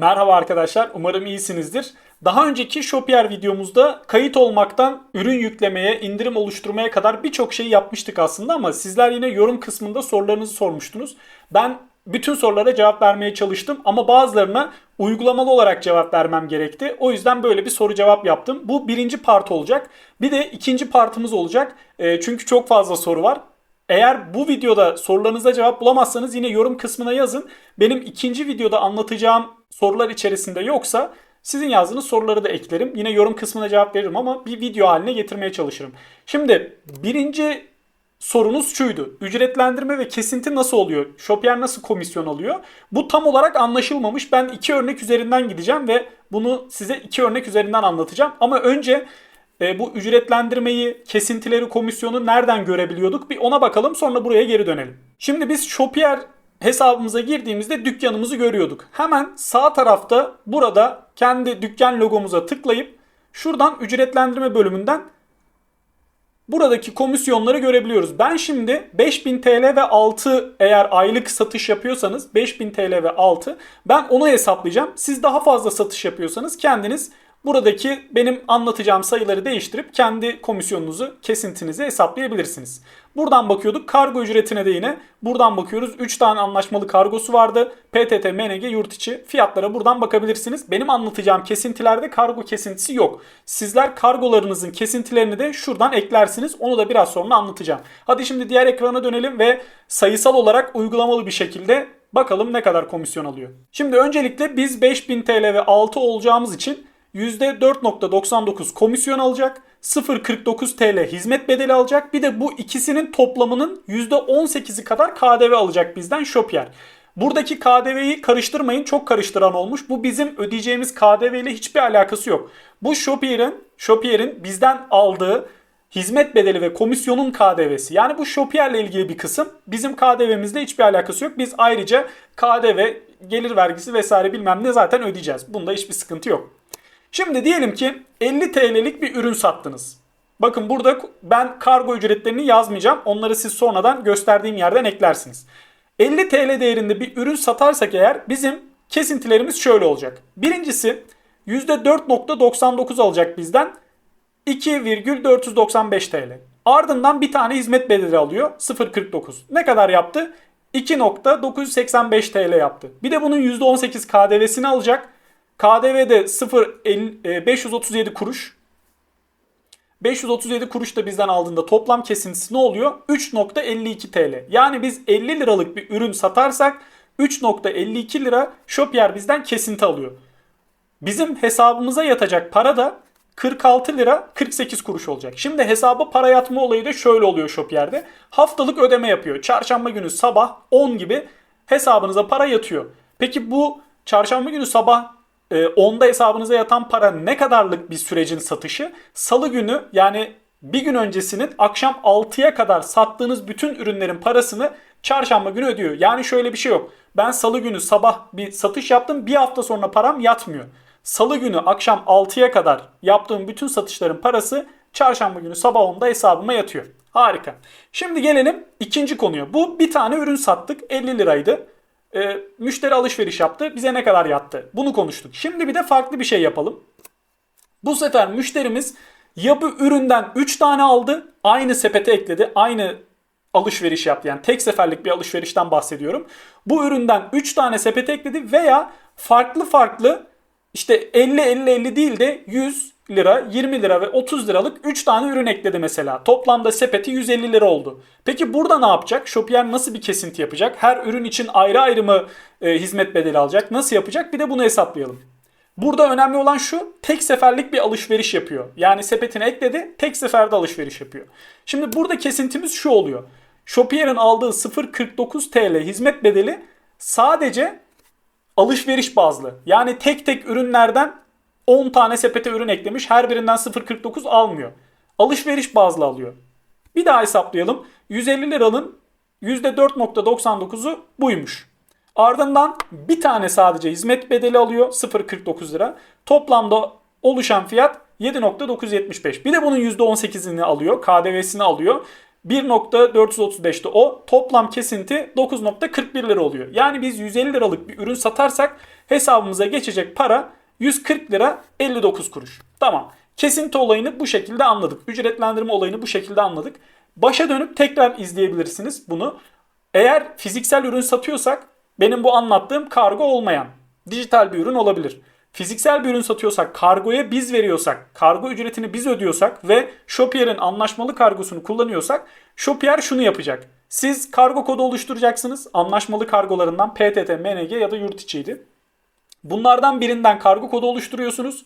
Merhaba arkadaşlar, umarım iyisinizdir. Daha önceki Shopier videomuzda kayıt olmaktan ürün yüklemeye, indirim oluşturmaya kadar birçok şeyi yapmıştık aslında ama sizler yine yorum kısmında sorularınızı sormuştunuz. Ben bütün sorulara cevap vermeye çalıştım ama bazılarına uygulamalı olarak cevap vermem gerekti. O yüzden böyle bir soru cevap yaptım. Bu birinci part olacak. Bir de ikinci partımız olacak. E, çünkü çok fazla soru var. Eğer bu videoda sorularınıza cevap bulamazsanız yine yorum kısmına yazın. Benim ikinci videoda anlatacağım sorular içerisinde yoksa sizin yazdığınız soruları da eklerim. Yine yorum kısmına cevap veririm ama bir video haline getirmeye çalışırım. Şimdi birinci sorunuz şuydu. Ücretlendirme ve kesinti nasıl oluyor? Shopier nasıl komisyon alıyor? Bu tam olarak anlaşılmamış. Ben iki örnek üzerinden gideceğim ve bunu size iki örnek üzerinden anlatacağım. Ama önce e, bu ücretlendirmeyi, kesintileri, komisyonu nereden görebiliyorduk? Bir ona bakalım sonra buraya geri dönelim. Şimdi biz Shopier hesabımıza girdiğimizde dükkanımızı görüyorduk. Hemen sağ tarafta burada kendi dükkan logomuza tıklayıp şuradan ücretlendirme bölümünden buradaki komisyonları görebiliyoruz. Ben şimdi 5000 TL ve 6 eğer aylık satış yapıyorsanız 5000 TL ve 6 ben onu hesaplayacağım. Siz daha fazla satış yapıyorsanız kendiniz buradaki benim anlatacağım sayıları değiştirip kendi komisyonunuzu, kesintinizi hesaplayabilirsiniz. Buradan bakıyorduk. Kargo ücretine de yine buradan bakıyoruz. 3 tane anlaşmalı kargosu vardı. PTT, MNG, yurt içi fiyatlara buradan bakabilirsiniz. Benim anlatacağım kesintilerde kargo kesintisi yok. Sizler kargolarınızın kesintilerini de şuradan eklersiniz. Onu da biraz sonra anlatacağım. Hadi şimdi diğer ekrana dönelim ve sayısal olarak uygulamalı bir şekilde bakalım ne kadar komisyon alıyor. Şimdi öncelikle biz 5000 TL ve 6 olacağımız için %4.99 komisyon alacak. 0.49 TL hizmet bedeli alacak. Bir de bu ikisinin toplamının %18'i kadar KDV alacak bizden Shopier. Buradaki KDV'yi karıştırmayın. Çok karıştıran olmuş. Bu bizim ödeyeceğimiz KDV ile hiçbir alakası yok. Bu Shopier'in Shopier'in bizden aldığı hizmet bedeli ve komisyonun KDV'si. Yani bu Shopier ile ilgili bir kısım. Bizim KDV'mizle hiçbir alakası yok. Biz ayrıca KDV, gelir vergisi vesaire bilmem ne zaten ödeyeceğiz. Bunda hiçbir sıkıntı yok. Şimdi diyelim ki 50 TL'lik bir ürün sattınız. Bakın burada ben kargo ücretlerini yazmayacağım. Onları siz sonradan gösterdiğim yerden eklersiniz. 50 TL değerinde bir ürün satarsak eğer bizim kesintilerimiz şöyle olacak. Birincisi %4.99 alacak bizden 2,495 TL. Ardından bir tane hizmet bedeli alıyor 0.49. Ne kadar yaptı? 2.985 TL yaptı. Bir de bunun %18 KDV'sini alacak. KDV'de 0 537 kuruş. 537 kuruş da bizden aldığında toplam kesintisi ne oluyor? 3.52 TL. Yani biz 50 liralık bir ürün satarsak 3.52 lira Shopier bizden kesinti alıyor. Bizim hesabımıza yatacak para da 46 lira 48 kuruş olacak. Şimdi hesaba para yatma olayı da şöyle oluyor Shopier'de. Haftalık ödeme yapıyor. Çarşamba günü sabah 10 gibi hesabınıza para yatıyor. Peki bu çarşamba günü sabah e, onda hesabınıza yatan para ne kadarlık bir sürecin satışı? Salı günü yani bir gün öncesinin akşam 6'ya kadar sattığınız bütün ürünlerin parasını çarşamba günü ödüyor. Yani şöyle bir şey yok. Ben salı günü sabah bir satış yaptım bir hafta sonra param yatmıyor. Salı günü akşam 6'ya kadar yaptığım bütün satışların parası çarşamba günü sabah 10'da hesabıma yatıyor. Harika. Şimdi gelelim ikinci konuya. Bu bir tane ürün sattık 50 liraydı. E, müşteri alışveriş yaptı. Bize ne kadar yattı? Bunu konuştuk. Şimdi bir de farklı bir şey yapalım. Bu sefer müşterimiz ya bu üründen 3 tane aldı. Aynı sepete ekledi. Aynı alışveriş yaptı. Yani tek seferlik bir alışverişten bahsediyorum. Bu üründen 3 tane sepete ekledi veya farklı farklı işte 50 50 50 değil de 100 lira, 20 lira ve 30 liralık 3 tane ürün ekledi mesela. Toplamda sepeti 150 lira oldu. Peki burada ne yapacak? Shopier nasıl bir kesinti yapacak? Her ürün için ayrı ayrı mı e, hizmet bedeli alacak? Nasıl yapacak? Bir de bunu hesaplayalım. Burada önemli olan şu tek seferlik bir alışveriş yapıyor. Yani sepetine ekledi tek seferde alışveriş yapıyor. Şimdi burada kesintimiz şu oluyor. Shopier'in aldığı 0.49 TL hizmet bedeli sadece alışveriş bazlı. Yani tek tek ürünlerden 10 tane sepete ürün eklemiş. Her birinden 0.49 almıyor. Alışveriş bazlı alıyor. Bir daha hesaplayalım. 150 liranın %4.99'u buymuş. Ardından bir tane sadece hizmet bedeli alıyor 0.49 lira. Toplamda oluşan fiyat 7.975. Bir de bunun %18'ini alıyor, KDV'sini alıyor. 1.435'te o. Toplam kesinti 9.41 lira oluyor. Yani biz 150 liralık bir ürün satarsak hesabımıza geçecek para 140 lira 59 kuruş. Tamam. Kesinti olayını bu şekilde anladık. Ücretlendirme olayını bu şekilde anladık. Başa dönüp tekrar izleyebilirsiniz bunu. Eğer fiziksel ürün satıyorsak benim bu anlattığım kargo olmayan dijital bir ürün olabilir. Fiziksel bir ürün satıyorsak, kargoya biz veriyorsak, kargo ücretini biz ödüyorsak ve Shopier'in anlaşmalı kargosunu kullanıyorsak Shopier şunu yapacak. Siz kargo kodu oluşturacaksınız. Anlaşmalı kargolarından PTT, MNG ya da yurt içiydi. Bunlardan birinden kargo kodu oluşturuyorsunuz.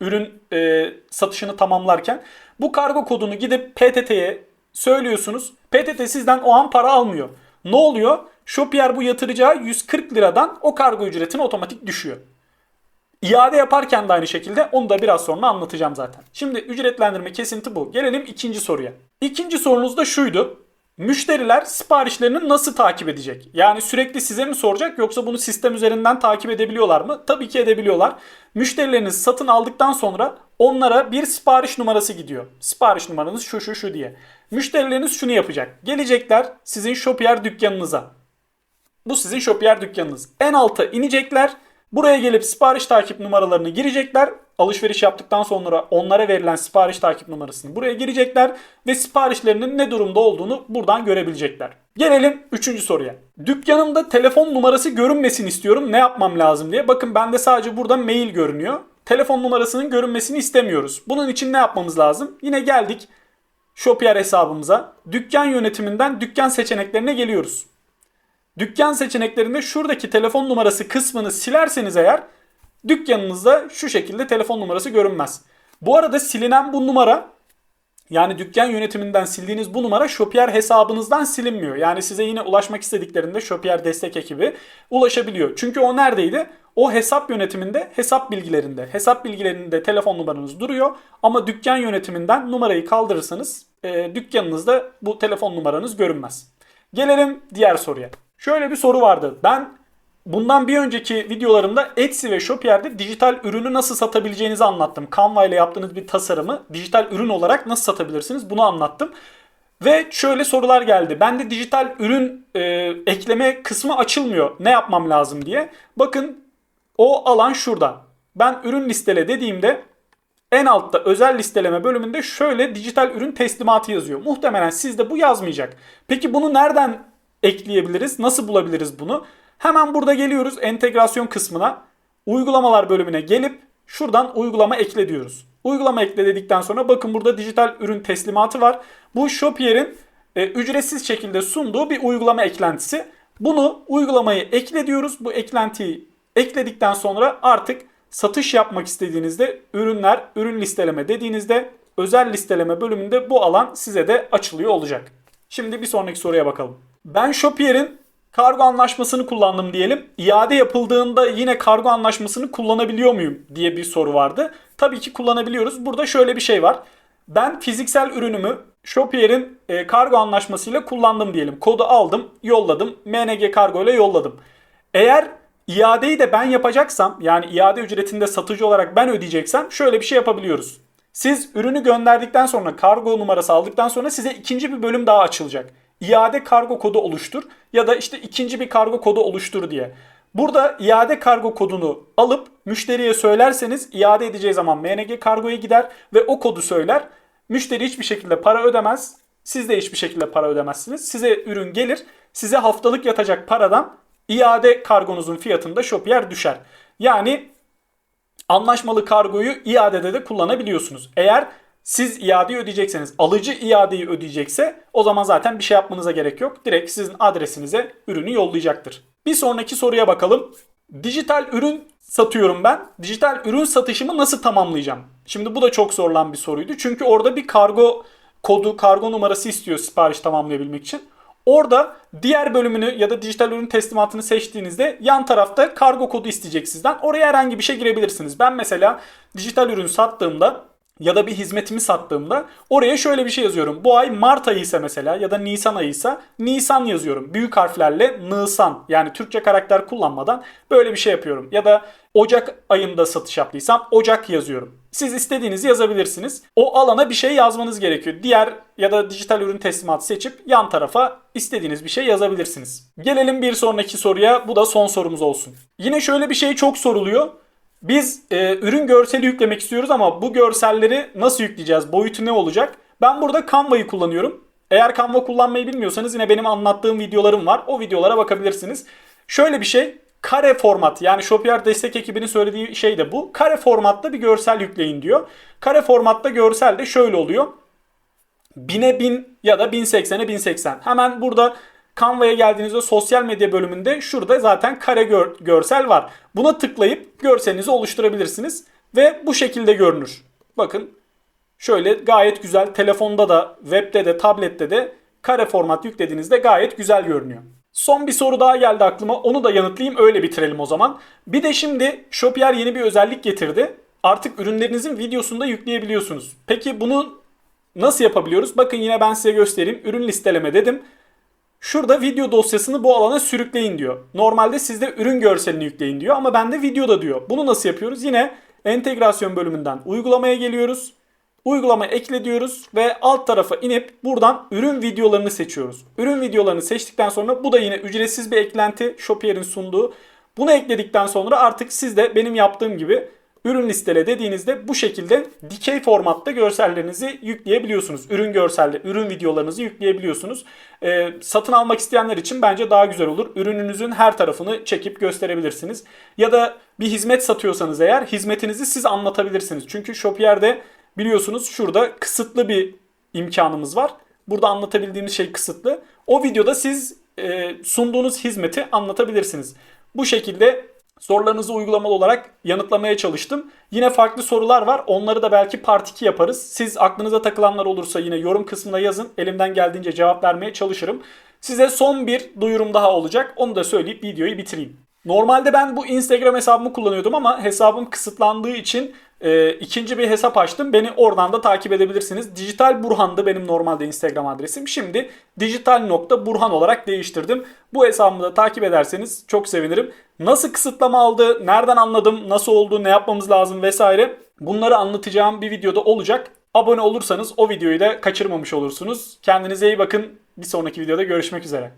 Ürün e, satışını tamamlarken. Bu kargo kodunu gidip PTT'ye söylüyorsunuz. PTT sizden o an para almıyor. Ne oluyor? Shopier bu yatıracağı 140 liradan o kargo ücretini otomatik düşüyor. İade yaparken de aynı şekilde onu da biraz sonra anlatacağım zaten. Şimdi ücretlendirme kesinti bu. Gelelim ikinci soruya. İkinci sorunuz da şuydu. Müşteriler siparişlerini nasıl takip edecek? Yani sürekli size mi soracak yoksa bunu sistem üzerinden takip edebiliyorlar mı? Tabii ki edebiliyorlar. Müşterileriniz satın aldıktan sonra onlara bir sipariş numarası gidiyor. Sipariş numaranız şu şu şu diye. Müşterileriniz şunu yapacak. Gelecekler sizin Shopier dükkanınıza. Bu sizin Shopier dükkanınız. En alta inecekler. Buraya gelip sipariş takip numaralarını girecekler. Alışveriş yaptıktan sonra onlara verilen sipariş takip numarasını buraya girecekler ve siparişlerinin ne durumda olduğunu buradan görebilecekler. Gelelim 3. soruya. Dükkanımda telefon numarası görünmesini istiyorum. Ne yapmam lazım diye. Bakın bende sadece burada mail görünüyor. Telefon numarasının görünmesini istemiyoruz. Bunun için ne yapmamız lazım? Yine geldik Shopier hesabımıza. Dükkan yönetiminden dükkan seçeneklerine geliyoruz. Dükkan seçeneklerinde şuradaki telefon numarası kısmını silerseniz eğer dükkanınızda şu şekilde telefon numarası görünmez. Bu arada silinen bu numara yani dükkan yönetiminden sildiğiniz bu numara Shopier hesabınızdan silinmiyor. Yani size yine ulaşmak istediklerinde Shopier destek ekibi ulaşabiliyor. Çünkü o neredeydi? O hesap yönetiminde, hesap bilgilerinde. Hesap bilgilerinde telefon numaranız duruyor ama dükkan yönetiminden numarayı kaldırırsanız e, dükkanınızda bu telefon numaranız görünmez. Gelelim diğer soruya. Şöyle bir soru vardı. Ben bundan bir önceki videolarımda Etsy ve Shopier'de dijital ürünü nasıl satabileceğinizi anlattım. Canva ile yaptığınız bir tasarımı dijital ürün olarak nasıl satabilirsiniz bunu anlattım. Ve şöyle sorular geldi. Bende dijital ürün e, ekleme kısmı açılmıyor. Ne yapmam lazım diye. Bakın o alan şurada. Ben ürün listele dediğimde en altta özel listeleme bölümünde şöyle dijital ürün teslimatı yazıyor. Muhtemelen sizde bu yazmayacak. Peki bunu nereden ekleyebiliriz? Nasıl bulabiliriz bunu? Hemen burada geliyoruz entegrasyon kısmına. Uygulamalar bölümüne gelip şuradan uygulama ekle diyoruz. Uygulama ekle dedikten sonra bakın burada dijital ürün teslimatı var. Bu Shopier'in e, ücretsiz şekilde sunduğu bir uygulama eklentisi. Bunu uygulamayı ekle diyoruz. Bu eklentiyi ekledikten sonra artık satış yapmak istediğinizde ürünler, ürün listeleme dediğinizde özel listeleme bölümünde bu alan size de açılıyor olacak. Şimdi bir sonraki soruya bakalım. Ben Shopier'in kargo anlaşmasını kullandım diyelim. İade yapıldığında yine kargo anlaşmasını kullanabiliyor muyum diye bir soru vardı. Tabii ki kullanabiliyoruz. Burada şöyle bir şey var. Ben fiziksel ürünümü Shopier'in e, kargo anlaşmasıyla kullandım diyelim. Kodu aldım, yolladım. MNG kargo ile yolladım. Eğer iadeyi de ben yapacaksam yani iade ücretinde satıcı olarak ben ödeyeceksem şöyle bir şey yapabiliyoruz. Siz ürünü gönderdikten sonra kargo numarası aldıktan sonra size ikinci bir bölüm daha açılacak iade kargo kodu oluştur ya da işte ikinci bir kargo kodu oluştur diye. Burada iade kargo kodunu alıp müşteriye söylerseniz iade edeceği zaman MNG kargoya gider ve o kodu söyler. Müşteri hiçbir şekilde para ödemez. Siz de hiçbir şekilde para ödemezsiniz. Size ürün gelir. Size haftalık yatacak paradan iade kargonuzun fiyatında Shopier düşer. Yani anlaşmalı kargoyu iadede de kullanabiliyorsunuz. Eğer siz iadeyi ödeyecekseniz, alıcı iadeyi ödeyecekse o zaman zaten bir şey yapmanıza gerek yok. Direkt sizin adresinize ürünü yollayacaktır. Bir sonraki soruya bakalım. Dijital ürün satıyorum ben. Dijital ürün satışımı nasıl tamamlayacağım? Şimdi bu da çok sorulan bir soruydu. Çünkü orada bir kargo kodu, kargo numarası istiyor sipariş tamamlayabilmek için. Orada diğer bölümünü ya da dijital ürün teslimatını seçtiğinizde yan tarafta kargo kodu isteyecek sizden. Oraya herhangi bir şey girebilirsiniz. Ben mesela dijital ürün sattığımda ya da bir hizmetimi sattığımda oraya şöyle bir şey yazıyorum. Bu ay Mart ayı ise mesela ya da Nisan ayı ise Nisan yazıyorum. Büyük harflerle Nisan yani Türkçe karakter kullanmadan böyle bir şey yapıyorum. Ya da Ocak ayında satış yaptıysam Ocak yazıyorum. Siz istediğinizi yazabilirsiniz. O alana bir şey yazmanız gerekiyor. Diğer ya da dijital ürün teslimatı seçip yan tarafa istediğiniz bir şey yazabilirsiniz. Gelelim bir sonraki soruya. Bu da son sorumuz olsun. Yine şöyle bir şey çok soruluyor. Biz e, ürün görseli yüklemek istiyoruz ama bu görselleri nasıl yükleyeceğiz? Boyutu ne olacak? Ben burada Canva'yı kullanıyorum. Eğer Canva kullanmayı bilmiyorsanız yine benim anlattığım videolarım var. O videolara bakabilirsiniz. Şöyle bir şey kare format yani Shopier destek ekibinin söylediği şey de bu. Kare formatta bir görsel yükleyin diyor. Kare formatta görsel de şöyle oluyor. 1000'e 1000 ya da 1080'e 1080. Hemen burada Canva'ya geldiğinizde sosyal medya bölümünde şurada zaten kare gör- görsel var. Buna tıklayıp görselinizi oluşturabilirsiniz ve bu şekilde görünür. Bakın şöyle gayet güzel telefonda da, webde de, tablette de kare format yüklediğinizde gayet güzel görünüyor. Son bir soru daha geldi aklıma. Onu da yanıtlayayım öyle bitirelim o zaman. Bir de şimdi Shopier yeni bir özellik getirdi. Artık ürünlerinizin videosunu da yükleyebiliyorsunuz. Peki bunu nasıl yapabiliyoruz? Bakın yine ben size göstereyim. Ürün listeleme dedim. Şurada video dosyasını bu alana sürükleyin diyor. Normalde sizde ürün görselini yükleyin diyor ama bende videoda diyor. Bunu nasıl yapıyoruz? Yine entegrasyon bölümünden uygulamaya geliyoruz. Uygulama ekle diyoruz ve alt tarafa inip buradan ürün videolarını seçiyoruz. Ürün videolarını seçtikten sonra bu da yine ücretsiz bir eklenti Shopier'in sunduğu. Bunu ekledikten sonra artık siz de benim yaptığım gibi ürün listele dediğinizde bu şekilde dikey formatta görsellerinizi yükleyebiliyorsunuz. Ürün görselde, ürün videolarınızı yükleyebiliyorsunuz. Ee, satın almak isteyenler için bence daha güzel olur. Ürününüzün her tarafını çekip gösterebilirsiniz. Ya da bir hizmet satıyorsanız eğer hizmetinizi siz anlatabilirsiniz. Çünkü Shopier'de biliyorsunuz şurada kısıtlı bir imkanımız var. Burada anlatabildiğimiz şey kısıtlı. O videoda siz e, sunduğunuz hizmeti anlatabilirsiniz. Bu şekilde sorularınızı uygulamalı olarak yanıtlamaya çalıştım. Yine farklı sorular var. Onları da belki part 2 yaparız. Siz aklınıza takılanlar olursa yine yorum kısmına yazın. Elimden geldiğince cevap vermeye çalışırım. Size son bir duyurum daha olacak. Onu da söyleyip videoyu bitireyim. Normalde ben bu Instagram hesabımı kullanıyordum ama hesabım kısıtlandığı için e, ikinci bir hesap açtım. Beni oradan da takip edebilirsiniz. Dijital Burhan'dı benim normalde Instagram adresim. Şimdi dijital.burhan olarak değiştirdim. Bu hesabımı da takip ederseniz çok sevinirim. Nasıl kısıtlama aldı, nereden anladım, nasıl oldu, ne yapmamız lazım vesaire. Bunları anlatacağım bir videoda olacak. Abone olursanız o videoyu da kaçırmamış olursunuz. Kendinize iyi bakın. Bir sonraki videoda görüşmek üzere.